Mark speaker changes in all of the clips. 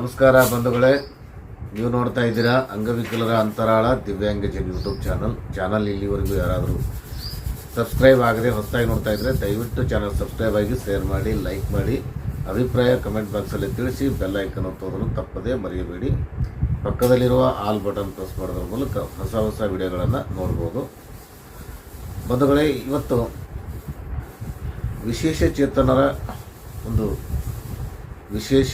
Speaker 1: ನಮಸ್ಕಾರ ಬಂಧುಗಳೇ. ನೀವು ನೋಡ್ತಾ ಇದ್ದೀರಾ ಅಂಗವಿಕಲರ ಅಂತರಾಳ ದಿವ್ಯಾಂಗಜನ್ ಯೂಟ್ಯೂಬ್ ಚಾನಲ್. ಚಾನಲ್ ಇಲ್ಲಿವರೆಗೂ ಯಾರಾದರೂ ಸಬ್ಸ್ಕ್ರೈಬ್ ಆಗದೆ ಹೊಸ್ತಾಗಿ ನೋಡ್ತಾ ಇದ್ದರೆ ದಯವಿಟ್ಟು ಚಾನಲ್ ಸಬ್ಸ್ಕ್ರೈಬ್ ಆಗಿ ಶೇರ್ ಮಾಡಿ, ಲೈಕ್ ಮಾಡಿ, ಅಭಿಪ್ರಾಯ ಕಮೆಂಟ್ ಬಾಕ್ಸಲ್ಲಿ ತಿಳಿಸಿ, ಬೆಲ್ ಐಕನ್ ಒತ್ತೋದನ್ನು ತಪ್ಪದೇ ಮರೆಯಬೇಡಿ. ಪಕ್ಕದಲ್ಲಿರುವ ಆಲ್ ಬಟನ್ ಪ್ರೆಸ್ ಮಾಡೋದ್ರ ಮೂಲಕ ಹೊಸ ಹೊಸ ವಿಡಿಯೋಗಳನ್ನು ನೋಡ್ಬೋದು. ಬಂಧುಗಳೇ, ಇವತ್ತು ವಿಶೇಷ ಚೇತನರ ಒಂದು ವಿಶೇಷ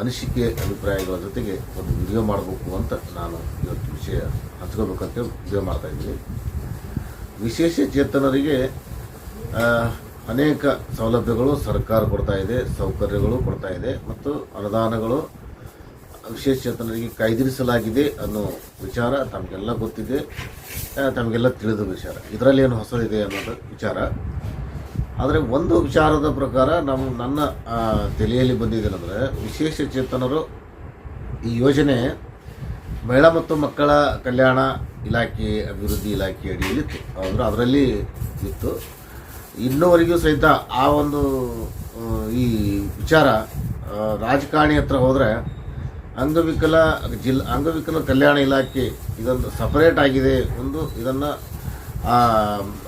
Speaker 1: ಅನಿಸಿಕೆ ಅಭಿಪ್ರಾಯಗಳ ಜೊತೆಗೆ ಒಂದು ವಿಡಿಯೋ ಮಾಡಬೇಕು ಅಂತ ನಾನು ಇವತ್ತು ವಿಷಯ ಹಂಚ್ಕೋಬೇಕಂತ ವಿಡಿಯೋ ಮಾಡ್ತಾ ಇದ್ದೀನಿ. ವಿಶೇಷ ಚೇತನರಿಗೆ ಅನೇಕ ಸೌಲಭ್ಯಗಳು ಸರ್ಕಾರ ಕೊಡ್ತಾ ಇದೆ, ಸೌಕರ್ಯಗಳು ಕೊಡ್ತಾ ಇದೆ ಮತ್ತು ಅನುದಾನಗಳು ವಿಶೇಷ ಚೇತನರಿಗೆ ಕಾಯ್ದಿರಿಸಲಾಗಿದೆ ಅನ್ನೋ ವಿಚಾರ ತಮಗೆಲ್ಲ ಗೊತ್ತಿದೆ. ತಮಗೆಲ್ಲ ತಿಳಿದ ವಿಚಾರ. ಇದರಲ್ಲಿ ಏನು ಹೊಸದಿದೆ ಅನ್ನೋದು ವಿಚಾರ. ಆದರೆ ಒಂದು ವಿಚಾರದ ಪ್ರಕಾರ ನಮ್ಮ ನನ್ನ ತಲೆಯಲ್ಲಿ ಬಂದಿದ್ದೇನೆಂದರೆ ವಿಶೇಷ ಚೇತನರು ಈ ಯೋಜನೆ ಮಹಿಳಾ ಮತ್ತು ಮಕ್ಕಳ ಕಲ್ಯಾಣ ಇಲಾಖೆ ಅಭಿವೃದ್ಧಿ ಇಲಾಖೆ ಅಡಿಯಲ್ಲಿ ಅಂದರೆ ಅದರಲ್ಲಿ ಇತ್ತು. ಇನ್ನೂವರೆಗೂ ಸಹಿತ ಆ ಒಂದು ಈ ವಿಚಾರ ರಾಜಕಾರಣಿ ಹತ್ರ ಹೋದರೆ ಅಂಗವಿಕಲ ಜಿಲ್, ಅಂಗವಿಕಲ ಕಲ್ಯಾಣ ಇಲಾಖೆ ಇದೊಂದು ಸಪರೇಟ್ ಆಗಿದೆ. ಒಂದು ಇದನ್ನು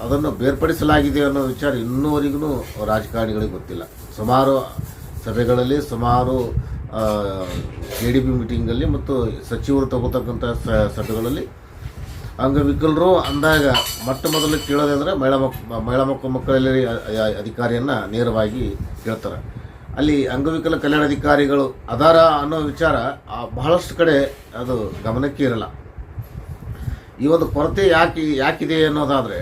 Speaker 1: ಅದನ್ನು ಬೇರ್ಪಡಿಸಲಾಗಿದೆ ಅನ್ನೋ ವಿಚಾರ ಇನ್ನೂವರೆಗೂ ರಾಜಕಾರಣಿಗಳಿಗೆ ಗೊತ್ತಿಲ್ಲ. ಸುಮಾರು ಸಭೆಗಳಲ್ಲಿ, ಸುಮಾರು ಕೆ ಡಿ ಬಿ ಮೀಟಿಂಗಲ್ಲಿ ಮತ್ತು ಸಚಿವರು ತಗೋತಕ್ಕಂಥ ಸಭೆಗಳಲ್ಲಿ ಅಂಗವಿಕಲರು ಅಂದಾಗ ಮೊಟ್ಟ ಮೊದಲು ಕೇಳೋದಂದ್ರೆ ಮಹಿಳಾ ಮಕ್, ಮಹಿಳಾ ಮಕ್ಕಳು ಮಕ್ಕಳಲ್ಲಿ ಅಧಿಕಾರಿಯನ್ನು ನೇರವಾಗಿ ಕೇಳ್ತಾರೆ. ಅಲ್ಲಿ ಅಂಗವಿಕಲ ಕಲ್ಯಾಣ ಅಧಿಕಾರಿಗಳು ಅದಾರ ಅನ್ನೋ ವಿಚಾರ ಬಹಳಷ್ಟು ಕಡೆ ಅದು ಗಮನಕ್ಕೆ ಇರಲ್ಲ ಈ ಒಂದು ಕೊರತೆ ಯಾಕೆ ಯಾಕಿದೆ ಅನ್ನೋದಾದರೆ,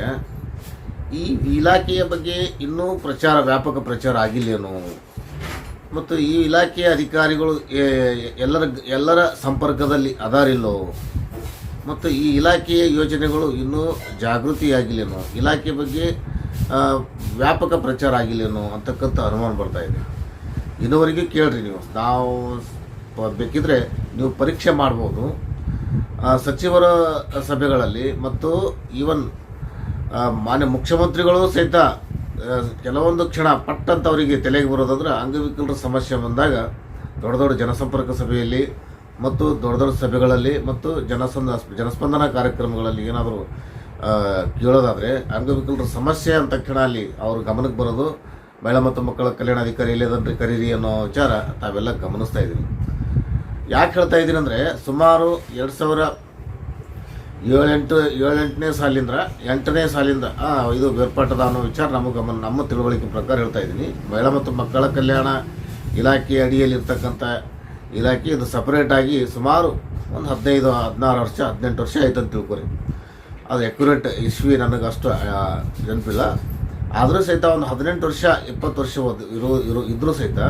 Speaker 1: ಈ ಇಲಾಖೆಯ ಬಗ್ಗೆ ಇನ್ನೂ ಪ್ರಚಾರ, ವ್ಯಾಪಕ ಪ್ರಚಾರ ಆಗಿಲ್ಲೇನೋ ಮತ್ತು ಈ ಇಲಾಖೆಯ ಅಧಿಕಾರಿಗಳು ಎಲ್ಲರ ಎಲ್ಲರ ಸಂಪರ್ಕದಲ್ಲಿ ಅದಾರಿಲ್ಲೋ? ಮತ್ತು ಈ ಇಲಾಖೆಯ ಯೋಜನೆಗಳು ಇನ್ನೂ ಜಾಗೃತಿಯಾಗಿಲ್ಲೇನೋ ಇಲಾಖೆ ಬಗ್ಗೆ ವ್ಯಾಪಕ ಪ್ರಚಾರ ಆಗಿಲ್ಲೇನೋ ಅಂತಕ್ಕಂಥ ಅನುಮಾನ ಬರ್ತಾ ಇದೆ. ಇನ್ನುವರೆಗೂ ಕೇಳ್ರಿ ನೀವು. ನಾವು ಬೇಕಿದ್ರೆ ನೀವು ಪರೀಕ್ಷೆ ಮಾಡ್ಬೋದು. ಸಚಿವರ ಸಭೆಗಳಲ್ಲಿ ಮತ್ತು ಈವನ್ ಮಾನ್ಯ ಮುಖ್ಯಮಂತ್ರಿಗಳು ಸಹಿತ ಕೆಲವೊಂದು ಕ್ಷಣ ಪಟ್ಟಂತ ಅವರಿಗೆ ತಲೆಗೆ ಬರೋದಂದ್ರೆ ಅಂಗವಿಕಲರ ಸಮಸ್ಯೆ ಬಂದಾಗ ದೊಡ್ಡ ದೊಡ್ಡ ಜನಸಂಪರ್ಕ ಸಭೆಯಲ್ಲಿ ಮತ್ತು ದೊಡ್ಡ ದೊಡ್ಡ ಸಭೆಗಳಲ್ಲಿ ಮತ್ತು ಜನಸಂದ, ಜನಸ್ಪಂದನ ಕಾರ್ಯಕ್ರಮಗಳಲ್ಲಿ ಏನಾದರೂ ಕೇಳೋದಾದರೆ ಅಂಗವಿಕಲರ ಸಮಸ್ಯೆ ಅಂತ ಕ್ಷಣ ಅಲ್ಲಿ ಅವ್ರ ಗಮನಕ್ಕೆ ಬರೋದು, ಮಹಿಳಾ ಮತ್ತು ಮಕ್ಕಳ ಕಲ್ಯಾಣಾಧಿಕಾರಿ ಎಲ್ಲಿದಂದ್ರೆ ಕರೀರಿ ಅನ್ನೋ ವಿಚಾರ ತಾವೆಲ್ಲ ಗಮನಿಸ್ತಾ ಇದ್ದೀವಿ ಯಾಕೆ ಹೇಳ್ತಾ ಇದ್ದೀನಿ ಅಂದರೆ ಸುಮಾರು ಎರಡು ಸಾವಿರ ಏಳೆಂಟು, ಏಳೆಂಟನೇ ಸಾಲಿಂದ ಎಂಟನೇ ಸಾಲಿಂದ ಇದು ಬೇರ್ಪಟ್ಟದ ಅನ್ನೋ ವಿಚಾರ ನಮ್ಮ ಗಮನ, ನಮ್ಮ ತಿಳುವಳಿಕೆ ಪ್ರಕಾರ ಹೇಳ್ತಾ ಇದ್ದೀನಿ. ಮಹಿಳಾ ಮತ್ತು ಮಕ್ಕಳ ಕಲ್ಯಾಣ ಇಲಾಖೆ ಅಡಿಯಲ್ಲಿ ಇರ್ತಕ್ಕಂಥ ಇಲಾಖೆ, ಇದು ಸಪ್ರೇಟಾಗಿ ಸುಮಾರು ಒಂದು ಹದಿನೈದು, ಹದಿನಾರು ವರ್ಷ, ಹದಿನೆಂಟು ವರ್ಷ ಆಯ್ತು ಅಂತ ತಿಳ್ಕೊರಿ ಅದು ಅಕ್ಯುರೇಟ್ ಇಸ್ವಿ ನನಗೆ ಅಷ್ಟು ನೆನಪಿಲ್ಲ. ಆದರೂ ಸಹಿತ ಒಂದು ಹದಿನೆಂಟು ವರ್ಷ, ಇಪ್ಪತ್ತು ವರ್ಷ ಇರೋ ಇರೋ ಇದ್ರೂ ಸಹಿತ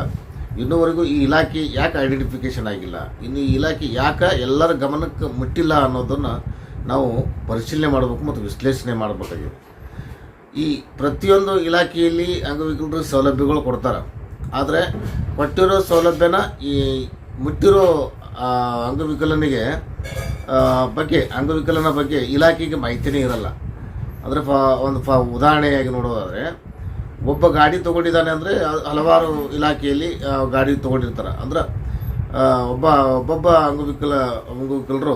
Speaker 1: ಇನ್ನೂವರೆಗೂ ಈ ಇಲಾಖೆ ಯಾಕೆ ಐಡೆಂಟಿಫಿಕೇಶನ್ ಆಗಿಲ್ಲ? ಇನ್ನು ಈ ಇಲಾಖೆ ಯಾಕೆ ಎಲ್ಲರ ಗಮನಕ್ಕೆ ಮುಟ್ಟಿಲ್ಲ ಅನ್ನೋದನ್ನು ನಾವು ಪರಿಶೀಲನೆ ಮಾಡಬೇಕು ಮತ್ತು ವಿಶ್ಲೇಷಣೆ ಮಾಡಬೇಕಾಗಿದೆ. ಈ ಪ್ರತಿಯೊಂದು ಇಲಾಖೆಯಲ್ಲಿ ಅಂಗವಿಕಲರು ಸೌಲಭ್ಯಗಳು ಕೊಡ್ತಾರೆ. ಆದರೆ ಕೊಟ್ಟಿರೋ ಸೌಲಭ್ಯನ ಈ ಮುಟ್ಟಿರೋ ಅಂಗವಿಕಲನಿಗೆ ಬಗ್ಗೆ, ಅಂಗವಿಕಲನ ಬಗ್ಗೆ ಇಲಾಖೆಗೆ ಮಾಹಿತಿನೇ ಇರಲ್ಲ. ಅಂದರೆ ಫ, ಒಂದು ಫ, ಉದಾಹರಣೆಯಾಗಿ ನೋಡೋದಾದರೆ ಒಬ್ಬ ಗಾಡಿ ತೊಗೊಂಡಿದ್ದಾನೆ ಅಂದರೆ ಹಲವಾರು ಇಲಾಖೆಯಲ್ಲಿ ಗಾಡಿ ತೊಗೊಂಡಿರ್ತಾರೆ. ಅಂದ್ರೆ ಒಬ್ಬ, ಒಬ್ಬೊಬ್ಬ ಅಂಗವಿಕಲ, ಅಂಗವಿಕಲರು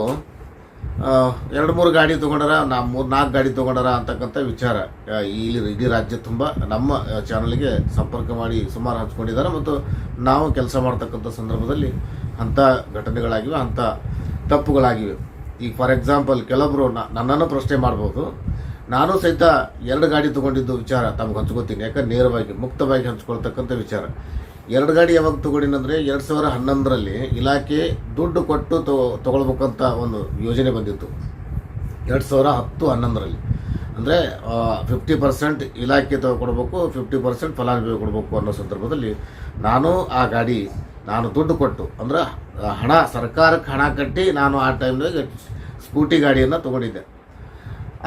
Speaker 1: ಎರಡು ಮೂರು ಗಾಡಿ ತೊಗೊಂಡಾರ ನಾ ಮೂರು ನಾಲ್ಕು ಗಾಡಿ ತೊಗೊಂಡಾರ ಅಂತಕ್ಕಂಥ ವಿಚಾರ. ಇಲ್ಲಿ, ಇಡೀ ರಾಜ್ಯ ತುಂಬ ನಮ್ಮ ಚಾನಲ್ಗೆ ಸಂಪರ್ಕ ಮಾಡಿ ಸುಮಾರು ಹಂಚ್ಕೊಂಡಿದ್ದಾರೆ. ಮತ್ತು ನಾವು ಕೆಲಸ ಮಾಡ್ತಕ್ಕಂಥ ಸಂದರ್ಭದಲ್ಲಿ ಅಂಥ ಘಟನೆಗಳಾಗಿವೆ, ಅಂಥ ತಪ್ಪುಗಳಾಗಿವೆ. ಈಗ ಫಾರ್ ಎಕ್ಸಾಂಪಲ್ ಕೆಲವೊಬ್ಬರು ನನ್ನನ್ನು ಪ್ರಶ್ನೆ ಮಾಡ್ಬೋದು. ನಾನು ಸಹಿತ ಎರಡು ಗಾಡಿ ತೊಗೊಂಡಿದ್ದು ವಿಚಾರ ತಮ್ಗೆ ಹಂಚ್ಕೋತೀನಿ. ಯಾಕಂದ್ರೆ ನೇರವಾಗಿ, ಮುಕ್ತವಾಗಿ ಹಂಚ್ಕೊಳ್ತಕ್ಕಂಥ ವಿಚಾರ. ಎರಡು ಗಾಡಿ ಯಾವಾಗ ತೊಗೊಂಡಿನಂದರೆ ಎರಡು ಸಾವಿರ ಹನ್ನೊಂದರಲ್ಲಿ ಇಲಾಖೆ ದುಡ್ಡು ಕೊಟ್ಟು ತೊ, ತೊಗೊಳ್ಬೇಕಂತ ಒಂದು ಯೋಜನೆ ಬಂದಿತ್ತು. ಎರಡು ಸಾವಿರ ಹತ್ತು ಹನ್ನೊಂದರಲ್ಲಿ. ಅಂದರೆ ಫಿಫ್ಟಿ ಪರ್ಸೆಂಟ್ ಇಲಾಖೆ ಕೊಡಬೇಕು ಫಿಫ್ಟಿ ಪರ್ಸೆಂಟ್ ಫಲಾನುಭವಿ ಕೊಡಬೇಕು ಅನ್ನೋ ಸಂದರ್ಭದಲ್ಲಿ ನಾನು ಆ ಗಾಡಿ ನಾನು ದುಡ್ಡು ಕೊಟ್ಟು, ಅಂದ್ರೆ ಹಣ, ಸರ್ಕಾರಕ್ಕೆ ಹಣ ಕಟ್ಟಿ ನಾನು ಆ ಟೈಮ್ನಾಗ ಸ್ಕೂಟಿ ಗಾಡಿಯನ್ನು ತೊಗೊಂಡಿದ್ದೆ.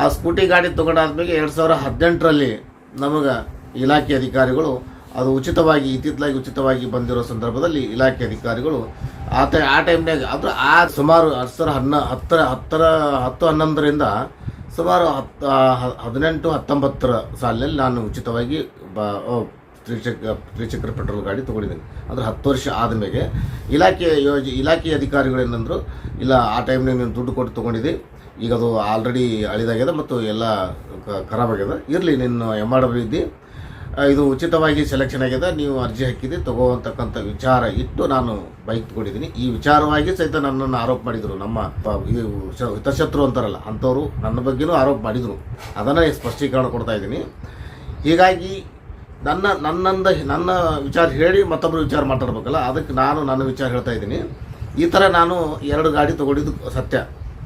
Speaker 1: ಆ ಸ್ಕೂಟಿ ಗಾಡಿ ತೊಗೊಂಡಾದ್ಮೇಲೆ ಎರಡು ಸಾವಿರ ಹದಿನೆಂಟರಲ್ಲಿ ನಮಗೆ ಇಲಾಖೆ ಅಧಿಕಾರಿಗಳು, ಅದು ಉಚಿತವಾಗಿ ಇತ್ತಿತ್ತಲಾಗಿ ಉಚಿತವಾಗಿ ಬಂದಿರೋ ಸಂದರ್ಭದಲ್ಲಿ ಇಲಾಖೆ ಅಧಿಕಾರಿಗಳು ಆತ, ಆ ಟೈಮ್ನಾಗ ಅಂದ್ರೆ ಆ ಸುಮಾರು ಎರಡು ಸಾವಿರ ಹನ್ನ, ಹತ್ತರ ಹತ್ತರ, ಹತ್ತು ಹನ್ನೊಂದರಿಂದ ಸುಮಾರು ಹತ್ತು ಹದಿನೆಂಟು, ಹತ್ತೊಂಬತ್ತರ ಸಾಲಿನಲ್ಲಿ ನಾನು ಉಚಿತವಾಗಿ ಬ ತ್ರಿಚಕ್ರ ತ್ರಿಚಕ್ರ ಪೆಟ್ರೋಲ್ ಗಾಡಿ ತೊಗೊಂಡಿದ್ದೀನಿ. ಅಂದ್ರೆ ಹತ್ತು ವರ್ಷ ಆದಮೇಲೆ ಇಲಾಖೆ ಯೋಜ ಇಲಾಖೆ ಅಧಿಕಾರಿಗಳೇನಂದ್ರು ಇಲ್ಲ, ಆ ಟೈಮ್ನಾಗ ನೀನು ದುಡ್ಡು ಕೊಟ್ಟು ತೊಗೊಂಡಿದ್ದಿ ಈಗ ಅದು ಆಲ್ರೆಡಿ ಅಳಿದಾಗಿದೆ ಮತ್ತು ಎಲ್ಲ ಖರಾಬ್ ಆಗ್ಯದ ಇರಲಿ, ನಿನ್ನ ಎಂ ಆರ್ ಡಬ್ಲ್ಯೂ ಇದ್ದಿ ಇದು ಉಚಿತವಾಗಿ ಸೆಲೆಕ್ಷನ್ ಆಗ್ಯದ ನೀವು ಅರ್ಜಿ ಹಾಕಿದ್ದೆ, ತಗೋತಕ್ಕಂಥ ವಿಚಾರ ಇಟ್ಟು ನಾನು ಬೈಕ್ ತಗೊಂಡಿದ್ದೀನಿ. ಈ ವಿಚಾರವಾಗಿ ಸಹಿತ ನನ್ನನ್ನು ಆರೋಪ ಮಾಡಿದರು ನಮ್ಮ ಇದು ಹಿತಶತ್ರು ಅಂತಾರಲ್ಲ, ಅಂಥವರು ನನ್ನ ಬಗ್ಗೆನೂ ಆರೋಪ ಮಾಡಿದರು. ಅದನ್ನು ಸ್ಪಷ್ಟೀಕರಣ ಕೊಡ್ತಾ ಇದ್ದೀನಿ. ಹೀಗಾಗಿ ನನ್ನ, ನನ್ನಂದ ನನ್ನ ವಿಚಾರ ಹೇಳಿ ಮತ್ತೊಬ್ಬರು ವಿಚಾರ ಮಾತಾಡ್ಬೇಕಲ್ಲ, ಅದಕ್ಕೆ ನಾನು ನನ್ನ ವಿಚಾರ ಹೇಳ್ತಾ ಇದ್ದೀನಿ. ಈ ಥರ ನಾನು ಎರಡು ಗಾಡಿ ತೊಗೊಂಡಿದ್ದು ಸತ್ಯ.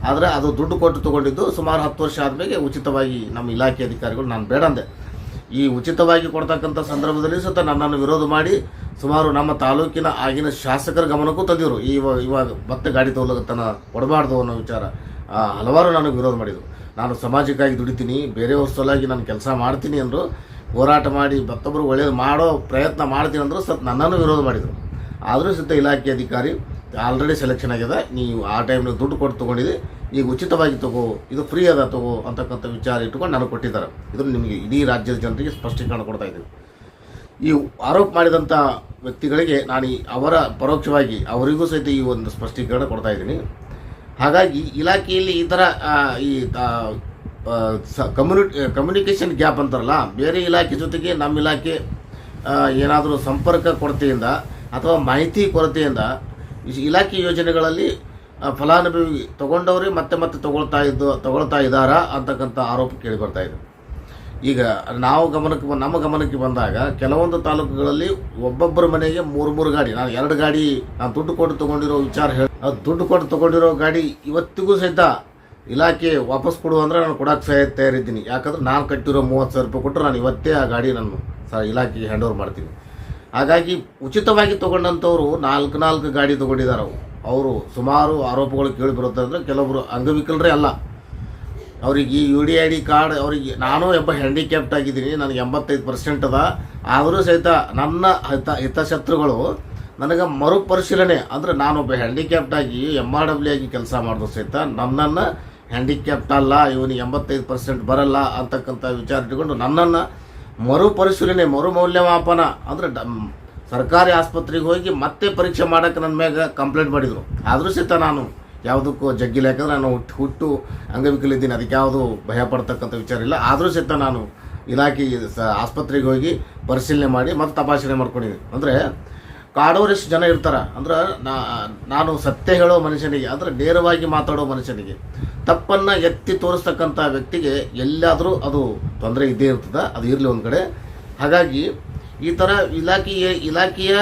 Speaker 1: ಆದರೆ ಅದು ದುಡ್ಡು ಕೊಟ್ಟು ತೊಗೊಂಡಿದ್ದು ಸುಮಾರು ಹತ್ತು ವರ್ಷ ಆದಮೇಲೆ ಉಚಿತವಾಗಿ ನಮ್ಮ ಇಲಾಖೆ ಅಧಿಕಾರಿಗಳು, ನಾನು ಬೇಡಂದೆ ಈ ಉಚಿತವಾಗಿ ಕೊಡ್ತಕ್ಕಂಥ ಸಂದರ್ಭದಲ್ಲಿ ಸುತ್ತ ನನ್ನನ್ನು ವಿರೋಧ ಮಾಡಿ ಸುಮಾರು ನಮ್ಮ ತಾಲೂಕಿನ ಆಗಿನ ಶಾಸಕರ ಗಮನಕ್ಕೂ ತಂದಿದ್ರು. ಇವಾಗ ಇವಾಗ ಮತ್ತೆ ಗಾಡಿ ತೊಗೊಳಗತ್ತನ ಕೊಡಬಾರ್ದು ಅನ್ನೋ ವಿಚಾರ. ಹಲವಾರು ನನಗೆ ವಿರೋಧ ಮಾಡಿದರು. ನಾನು ಸಮಾಜಕ್ಕಾಗಿ ದುಡಿತೀನಿ ಬೇರೆಯವ್ರ ಸಲುವಾಗಿ ನಾನು ಕೆಲಸ ಮಾಡ್ತೀನಿ ಅಂದರು, ಹೋರಾಟ ಮಾಡಿ ಮತ್ತೊಬ್ಬರು ಒಳ್ಳೆಯದು ಮಾಡೋ ಪ್ರಯತ್ನ ಮಾಡ್ತೀನಿ ಅಂದರು ಸತ್ ನನ್ನನ್ನು ವಿರೋಧ ಮಾಡಿದರು. ಆದರೂ ಸುತ್ತ ಇಲಾಖೆ ಅಧಿಕಾರಿ ಆಲ್ರೆಡಿ ಸೆಲೆಕ್ಷನ್ ಆಗಿದೆ. ನೀವು ಆ ಟೈಮ್ನಾಗ ದುಡ್ಡು ಕೊಟ್ಟು ತೊಗೊಂಡಿದ್ದೆ ಈಗ ಉಚಿತವಾಗಿ ತಗೋ, ಇದು ಫ್ರೀ ಅದ ತಗೋ ಅಂತಕ್ಕಂಥ ವಿಚಾರ ಇಟ್ಕೊಂಡು ನನಗೆ ಕೊಟ್ಟಿದ್ದಾರೆ. ಇದು ನಿಮಗೆ ಇಡೀ ರಾಜ್ಯದ ಜನರಿಗೆ ಸ್ಪಷ್ಟೀಕರಣ ಕೊಡ್ತಾ ಇದ್ದೀನಿ. ಈ ಆರೋಪ ಮಾಡಿದಂಥ ವ್ಯಕ್ತಿಗಳಿಗೆ ನಾನು ಅವರ ಪರೋಕ್ಷವಾಗಿ ಅವರಿಗೂ ಸಹಿತ ಈ ಒಂದು ಸ್ಪಷ್ಟೀಕರಣ ಕೊಡ್ತಾ ಇದ್ದೀನಿ. ಹಾಗಾಗಿ ಇಲಾಖೆಯಲ್ಲಿ ಈ ಥರ ಈ ಕಮ್ಯುನಿ, ಕಮ್ಯುನಿಕೇಷನ್ ಗ್ಯಾಪ್ ಅಂತಾರಲ್ಲ, ಬೇರೆ ಇಲಾಖೆ ಜೊತೆಗೆ ನಮ್ಮ ಇಲಾಖೆ ಏನಾದರೂ ಸಂಪರ್ಕ ಕೊರತೆಯಿಂದ ಅಥವಾ ಮಾಹಿತಿ ಕೊರತೆಯಿಂದ ಇಲಾಖೆ ಯೋಜನೆಗಳಲ್ಲಿ ಫಲಾನುಭವಿ ತಗೊಂಡವರೇ ಮತ್ತೆ ಮತ್ತೆ ತಗೊಳ್ತಾ ಇದ್ದು, ತಗೊಳ್ತಾ ಇದ್ದಾರಾ ಅಂತಕ್ಕಂಥ ಆರೋಪ ಕೇಳಿ ಬರ್ತಾ ಇದೆ. ಈಗ ನಾವು ಗಮನಕ್ಕೆ ನಮ್ಮ ಗಮನಕ್ಕೆ ಬಂದಾಗ ಕೆಲವೊಂದು ತಾಲೂಕುಗಳಲ್ಲಿ ಒಬ್ಬೊಬ್ಬರ ಮನೆಗೆ ಮೂರು ಮೂರು ಗಾಡಿ, ನಾನು ಎರಡು ಗಾಡಿ, ನಾನು ದುಡ್ಡು ಕೊಟ್ಟು ತೊಗೊಂಡಿರೋ ವಿಚಾರ ಹೇಳಿ ದುಡ್ಡು ಕೊಟ್ಟು ತೊಗೊಂಡಿರೋ ಗಾಡಿ ಇವತ್ತಿಗೂ ಸಹಿತ ಇಲಾಖೆ ವಾಪಸ್ ಕೊಡು ಅಂದರೆ ನಾನು ಕೊಡಕ್ಕೆ ಸಹ ತಯಾರಿದ್ದೀನಿ. ಯಾಕಂದ್ರೆ ನಾನು ಕಟ್ಟಿರೋ ಮೂವತ್ತು ಸಾವಿರ ರೂಪಾಯಿ ಕೊಟ್ಟರೆ ನಾನು ಇವತ್ತೇ ಆ ಗಾಡಿ ನಾನು ಇಲಾಖೆಗೆ ಹ್ಯಾಂಡ್ ಓವರ್ ಮಾಡ್ತೀನಿ. ಹಾಗಾಗಿ ಉಚಿತವಾಗಿ ತೊಗೊಂಡಂಥವ್ರು ನಾಲ್ಕು ನಾಲ್ಕು ಗಾಡಿ ತೊಗೊಂಡಿದ್ದಾರೆ ಅವು ಅವರು ಸುಮಾರು ಆರೋಪಗಳು ಕೇಳಿ ಬರುತ್ತೆ ಅಂದರೆ ಕೆಲವೊಬ್ಬರು ಅಂಗವಿಕಲರೇ ಅಲ್ಲ. ಅವ್ರಿಗೆ ಈ U D I D card ಅವರಿಗೆ ನಾನು ಒಬ್ಬ ಹ್ಯಾಂಡಿಕ್ಯಾಪ್ಟ್ ಆಗಿದ್ದೀನಿ, ನನಗೆ ಎಂಬತ್ತೈದು ಪರ್ಸೆಂಟ್ ಅದ. ಆದರೂ ಸಹಿತ ನನ್ನ ಹಿತ ಹಿತಶತ್ರುಗಳು ನನಗೆ ಮರುಪರಿಶೀಲನೆ, ಅಂದರೆ ನಾನೊಬ್ಬ ಹ್ಯಾಂಡಿಕ್ಯಾಪ್ಟ್ ಆಗಿ ಎಂ ಆರ್ ಡಬ್ಲ್ಯೂ ಆಗಿ ಕೆಲಸ ಮಾಡಿದ್ರು ಸಹಿತ ನನ್ನನ್ನು ಹ್ಯಾಂಡಿಕ್ಯಾಪ್ಟ್ ಅಲ್ಲ, ಇವನಿಗೆ ಎಂಬತ್ತೈದು ಪರ್ಸೆಂಟ್ ಬರಲ್ಲ ಅಂತಕ್ಕಂಥ ವಿಚಾರ ಇಟ್ಕೊಂಡು ನನ್ನನ್ನು ಮರುಪರಿಶೀಲನೆ ಮರು ಮೌಲ್ಯಮಾಪನ ಅಂದರೆ ಸರ್ಕಾರಿ ಆಸ್ಪತ್ರೆಗೆ ಹೋಗಿ ಮತ್ತೆ ಪರೀಕ್ಷೆ ಮಾಡೋಕ್ಕೆ ನನ್ನ ಮ್ಯಾಗ ಕಂಪ್ಲೇಂಟ್ ಮಾಡಿದರು. ಆದರೂ ಸಹಿತ ನಾನು ಯಾವುದಕ್ಕೂ ಜಗ್ಗಿಲ್ಲ. ಯಾಕಂದರೆ ನಾನು ಹುಟ್ಟು ಹುಟ್ಟು ಅಂಗವಿಕಲಿದ್ದೀನಿ. ಅದಕ್ಕೆ ಯಾವುದು ಭಯ ಪಡ್ತಕ್ಕಂಥ ವಿಚಾರ ಇಲ್ಲ. ಆದರೂ ಸಹಿತ ನಾನು ಇಲಾಖೆ ಆಸ್ಪತ್ರೆಗೆ ಹೋಗಿ ಪರಿಶೀಲನೆ ಮಾಡಿ ಮತ್ತೆ ತಪಾಸಣೆ ಮಾಡ್ಕೊಂಡಿದ್ದೀನಿ. ಅಂದರೆ ಕಾಡೋರೆಷ್ಟು ಜನ ಇರ್ತಾರೆ? ಅಂದ್ರೆ ನಾನು ಸತ್ಯ ಹೇಳೋ ಮನುಷ್ಯನಿಗೆ, ಅಂದ್ರೆ ನೇರವಾಗಿ ಮಾತಾಡೋ ಮನುಷ್ಯನಿಗೆ, ತಪ್ಪನ್ನು ಎತ್ತಿ ತೋರಿಸ್ತಕ್ಕಂಥ ವ್ಯಕ್ತಿಗೆ ಎಲ್ಲಾದರೂ ಅದು ತೊಂದರೆ ಇದ್ದೇ ಇರ್ತದೆ, ಅದು ಇರಲಿ ಒಂದು ಕಡೆ. ಹಾಗಾಗಿ ಈ ಥರ ಇಲಾಖೆಯ ಇಲಾಖೆಯ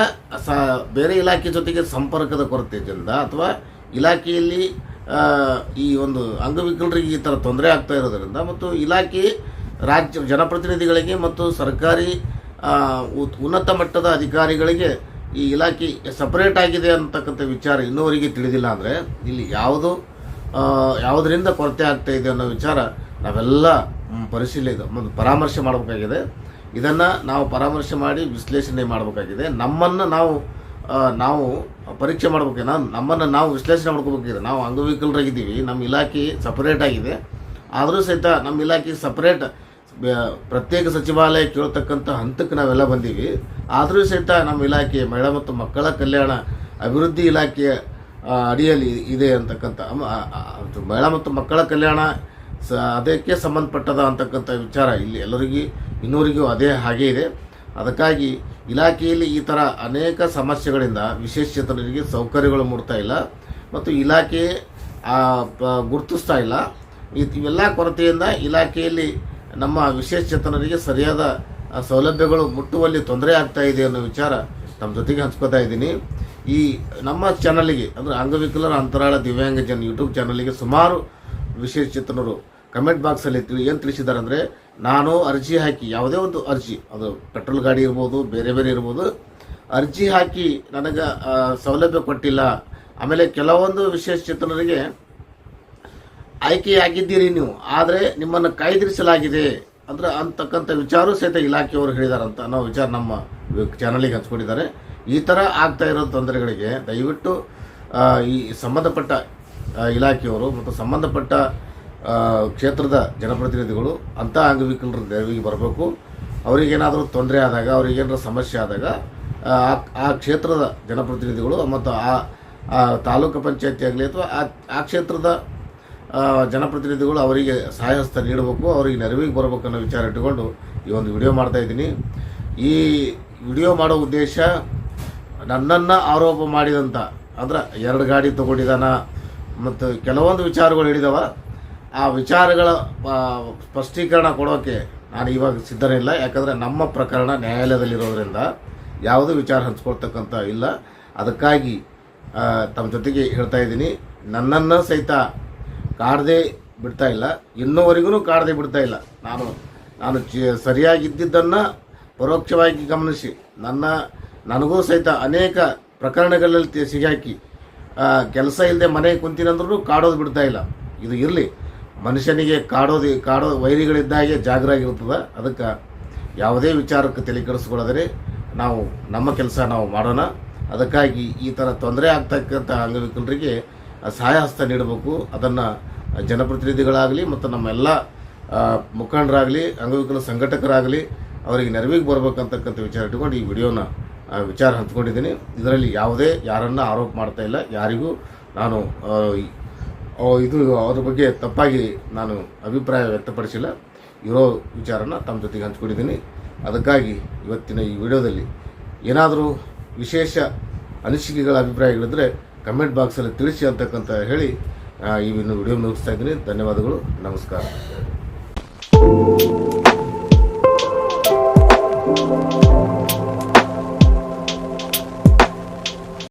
Speaker 1: ಸ, ಬೇರೆ ಇಲಾಖೆ ಜೊತೆಗೆ ಸಂಪರ್ಕದ ಕೊರತೆಯಿಂದ ಅಥವಾ ಇಲಾಖೆಯಲ್ಲಿ ಈ ಒಂದು ಅಂಗವಿಕಲರಿಗೆ ಈ ಥರ ತೊಂದರೆ ಆಗ್ತಾ ಇರೋದರಿಂದ, ಮತ್ತು ಇಲಾಖೆ ರಾಜ್ಯ ಜನಪ್ರತಿನಿಧಿಗಳಿಗೆ ಮತ್ತು ಸರ್ಕಾರಿ ಉನ್ನತ ಮಟ್ಟದ ಅಧಿಕಾರಿಗಳಿಗೆ ಈ ಇಲಾಖೆ ಸಪ್ರೇಟ್ ಆಗಿದೆ ಅಂತಕ್ಕಂಥ ವಿಚಾರ ಇನ್ನೂವರೆಗೆ ತಿಳಿದಿಲ್ಲ ಅಂದರೆ ಇಲ್ಲಿ ಯಾವುದು ಯಾವುದರಿಂದ ಕೊರತೆ ಆಗ್ತಾ ಇದೆ ಅನ್ನೋ ವಿಚಾರ ನಾವೆಲ್ಲ ಪರಿಶೀಲನೆ, ಒಂದು ಪರಾಮರ್ಶೆ ಮಾಡಬೇಕಾಗಿದೆ. ಇದನ್ನು ನಾವು ಪರಾಮರ್ಶೆ ಮಾಡಿ ವಿಶ್ಲೇಷಣೆ ಮಾಡಬೇಕಾಗಿದೆ. ನಮ್ಮನ್ನು ನಾವು ನಾವು ಪರೀಕ್ಷೆ ಮಾಡಬೇಕು, ನಾವು ನಮ್ಮನ್ನು ನಾವು ವಿಶ್ಲೇಷಣೆ ಮಾಡ್ಕೋಬೇಕಿದೆ ನಾವು ಅಂಗವಿಕಲರಾಗಿದ್ದೀವಿ, ನಮ್ಮ ಇಲಾಖೆ ಸಪರೇಟ್ ಆಗಿದೆ. ಆದರೂ ಸಹಿತ ನಮ್ಮ ಇಲಾಖೆ ಸಪರೇಟ್ ಪ್ರತ್ಯೇಕ ಸಚಿವಾಲಯ ಕೇಳ್ತಕ್ಕಂಥ ಹಂತಕ್ಕೆ ನಾವೆಲ್ಲ ಬಂದೀವಿ. ಆದರೂ ಸಹಿತ ನಮ್ಮ ಇಲಾಖೆ ಮಹಿಳಾ ಮತ್ತು ಮಕ್ಕಳ ಕಲ್ಯಾಣ ಅಭಿವೃದ್ಧಿ ಇಲಾಖೆಯ ಅಡಿಯಲ್ಲಿ ಇದೆ ಅಂತಕ್ಕಂಥ ಮಹಿಳಾ ಮತ್ತು ಮಕ್ಕಳ ಕಲ್ಯಾಣ ಸ, ಅದಕ್ಕೆ ಸಂಬಂಧಪಟ್ಟದ ಅಂತಕ್ಕಂಥ ವಿಚಾರ ಇಲ್ಲಿ ಎಲ್ಲರಿಗೂ, ಇನ್ನೂರಿಗೂ ಅದೇ ಹಾಗೆ ಇದೆ. ಅದಕ್ಕಾಗಿ ಇಲಾಖೆಯಲ್ಲಿ ಈ ಥರ ಅನೇಕ ಸಮಸ್ಯೆಗಳಿಂದ ವಿಶೇಷತನರಿಗೆ ಸೌಕರ್ಯಗಳು ಮೂಡ್ತಾ ಇಲ್ಲ ಮತ್ತು ಇಲಾಖೆ ಗುರುತಿಸ್ತಾ ಇಲ್ಲ. ಇವೆಲ್ಲ ಕೊರತೆಯಿಂದ ಇಲಾಖೆಯಲ್ಲಿ ನಮ್ಮ ವಿಶೇಷಚೇತನರಿಗೆ ಸರಿಯಾದ ಸೌಲಭ್ಯಗಳು ಮುಟ್ಟುವಲ್ಲಿ ತೊಂದರೆ ಆಗ್ತಾ ಇದೆ ಅನ್ನೋ ವಿಚಾರ ನಮ್ಮ ಜೊತೆಗೆ ಹಂಚ್ಕೋತಾ ಇದ್ದೀನಿ. ಈ ನಮ್ಮ ಚಾನಲಿಗೆ, ಅಂದರೆ ಅಂಗವಿಕಲರ ಅಂತರಾಳ ದಿವ್ಯಾಂಗ ಜನ ಯೂಟ್ಯೂಬ್ ಚಾನಲಿಗೆ ಸುಮಾರು ವಿಶೇಷಚೇತನರು ಕಮೆಂಟ್ ಬಾಕ್ಸಲ್ಲಿ ತಿಳಿ, ಏನು ತಿಳಿಸಿದ್ದಾರೆ ಅಂದರೆ ನಾನು ಅರ್ಜಿ ಹಾಕಿ, ಯಾವುದೇ ಒಂದು ಅರ್ಜಿ, ಅದು ಪೆಟ್ರೋಲ್ ಗಾಡಿ ಇರ್ಬೋದು, ಬೇರೆ ಬೇರೆ ಇರ್ಬೋದು, ಅರ್ಜಿ ಹಾಕಿ ನನಗೆ ಸೌಲಭ್ಯ ಕೊಟ್ಟಿಲ್ಲ. ಆಮೇಲೆ ಕೆಲವೊಂದು ವಿಶೇಷಚೇತನರಿಗೆ ಆಯ್ಕೆಯಾಗಿದ್ದೀರಿ ನೀವು. ಆದರೆ ನಿಮ್ಮನ್ನು ಕಾಯ್ದಿರಿಸಲಾಗಿದೆ ಅಂದ್ರೆ ಅಂತಕ್ಕಂಥ ವಿಚಾರ ಸಹಿತ ಇಲಾಖೆಯವರು ಹೇಳಿದಾರಂತ ಅನ್ನೋ ವಿಚಾರ ನಮ್ಮ ಚಾನಲಿಗೆ ಹಂಚ್ಕೊಂಡಿದ್ದಾರೆ. ಈ ಥರ ಆಗ್ತಾ ಇರೋ ತೊಂದರೆಗಳಿಗೆ ದಯವಿಟ್ಟು ಈ ಸಂಬಂಧಪಟ್ಟ ಇಲಾಖೆಯವರು ಮತ್ತು ಸಂಬಂಧಪಟ್ಟ ಕ್ಷೇತ್ರದ ಜನಪ್ರತಿನಿಧಿಗಳು ಅಂಥ ಅಂಗವಿಕಲರ ನೆರವಿಗೆ ಬರಬೇಕು. ಅವರಿಗೇನಾದರೂ ತೊಂದರೆ ಆದಾಗ, ಅವರಿಗೇನಾದ್ರೂ ಸಮಸ್ಯೆ ಆದಾಗ, ಆ ಕ್ಷೇತ್ರದ ಜನಪ್ರತಿನಿಧಿಗಳು ಮತ್ತು ಆ ತಾಲೂಕು ಪಂಚಾಯತಿ ಆಗಲಿ ಅಥವಾ ಆ ಕ್ಷೇತ್ರದ ಜನಪ್ರತಿನಿಧಿಗಳು ಅವರಿಗೆ ಸಹಾಯಸ್ತ ನೀಡಬೇಕು, ಅವರಿಗೆ ನೆರವಿಗೆ ಬರಬೇಕು ಅನ್ನೋ ವಿಚಾರ ಇಟ್ಟುಕೊಂಡು ಈ ಒಂದು ವಿಡಿಯೋ ಮಾಡ್ತಾ ಇದ್ದೀನಿ. ಈ ವಿಡಿಯೋ ಮಾಡೋ ಉದ್ದೇಶ ನನ್ನನ್ನು ಆರೋಪ ಮಾಡಿದಂಥ ಅಂದ್ರೆ ಎರಡು ಗಾಡಿ ತೊಗೊಂಡಿದ್ದಾನ ಮತ್ತು ಕೆಲವೊಂದು ವಿಚಾರಗಳು ಹೇಳಿದವ. ಆ ವಿಚಾರಗಳ ಸ್ಪಷ್ಟೀಕರಣ ಕೊಡೋಕ್ಕೆ ನಾನು ಇವಾಗ ಸಿದ್ಧನಿಲ್ಲ ಯಾಕಂದರೆ ನಮ್ಮ ಪ್ರಕರಣ ನ್ಯಾಯಾಲಯದಲ್ಲಿರೋದ್ರಿಂದ ಯಾವುದೂ ವಿಚಾರ ಹಂಚ್ಕೊಳ್ತಕ್ಕಂಥ ಇಲ್ಲ. ಅದಕ್ಕಾಗಿ ತಮ್ಮ ಜೊತೆಗೆ ಹೇಳ್ತಾ ಇದ್ದೀನಿ. ನನ್ನನ್ನು ಸಹಿತ ಕಾಡದೆ ಬಿಡ್ತಾ ಇಲ್ಲ. ಇನ್ನೂವರೆಗೂ ಕಾಡದೆ ಬಿಡ್ತಾ ಇಲ್ಲ. ನಾನು ನಾನು ಚಿ, ಸರಿಯಾಗಿದ್ದಿದ್ದನ್ನು ಪರೋಕ್ಷವಾಗಿ ಗಮನಿಸಿ. ನನ್ನ, ನನಗೂ ಸಹಿತ ಅನೇಕ ಪ್ರಕರಣಗಳಲ್ಲಿ ಸಿಗಾಕಿ ಕೆಲಸ ಇಲ್ಲದೆ ಮನೆಗೆ ಕುಂತಿನಂದ್ರೂ ಕಾಡೋದು ಬಿಡ್ತಾ ಇಲ್ಲ. ಇದು ಇರಲಿ. ಮನುಷ್ಯನಿಗೆ ಕಾಡೋದು, ಕಾಡೋ ವೈರಿಗಳಿದ್ದಾಗೆ ಜಾಗರಾಗಿರ್ತದೆ ಅದಕ್ಕೆ ಯಾವುದೇ ವಿಚಾರಕ್ಕೆ ತಲೆ ಕೆಡಿಸ್ಕೊಳ್ಳೋದ್ರೆ ನಾವು, ನಮ್ಮ ಕೆಲಸ ನಾವು ಮಾಡೋಣ. ಅದಕ್ಕಾಗಿ ಈ ಥರ ತೊಂದರೆ ಆಗ್ತಕ್ಕಂಥ ಅಂಗವಿಕಲರಿಗೆ ಸಹಾಯ ಹಸ್ತ ನೀಡಬೇಕು. ಅದನ್ನು ಜನಪ್ರತಿನಿಧಿಗಳಾಗಲಿ ಮತ್ತು ನಮ್ಮೆಲ್ಲ ಮುಖಂಡರಾಗಲಿ, ಅಂಗವಿಕಲ ಸಂಘಟಕರಾಗಲಿ ಅವರಿಗೆ ನೆರವಿಗೆ ಬರ್ಬೇಕಂತಕ್ಕಂಥ ವಿಚಾರ ಇಟ್ಕೊಂಡು ಈ ವಿಡಿಯೋನ ವಿಚಾರ ಹಂಚ್ಕೊಂಡಿದ್ದೀನಿ. ಇದರಲ್ಲಿ ಯಾವುದೇ ಯಾರನ್ನ ಆರೋಪ ಮಾಡ್ತಾ ಇಲ್ಲ. ಯಾರಿಗೂ ನಾನು ಇದು ಅವ್ರ ಬಗ್ಗೆ ತಪ್ಪಾಗಿ ನಾನು ಅಭಿಪ್ರಾಯ ವ್ಯಕ್ತಪಡಿಸಿಲ್ಲ. ಇರೋ ವಿಚಾರನ ತಮ್ಮ ಜೊತೆಗೆ ಹಂಚ್ಕೊಂಡಿದ್ದೀನಿ. ಅದಕ್ಕಾಗಿ ಇವತ್ತಿನ ಈ ವಿಡಿಯೋದಲ್ಲಿ ಏನಾದರೂ ವಿಶೇಷ ಅನಿಸಿಕೆಗಳ ಅಭಿಪ್ರಾಯಗಳಿದ್ದರೆ ಕಮೆಂಟ್ ಬಾಕ್ಸಲ್ಲಿ ತಿಳಿಸಿ ಅಂತಕ್ಕಂಥ ಹೇಳಿ ಈ ವಿಡಿಯೋ ಮುಗಿಸ್ತಾ ಇದ್ದೀನಿ. ಧನ್ಯವಾದಗಳು. ನಮಸ್ಕಾರ.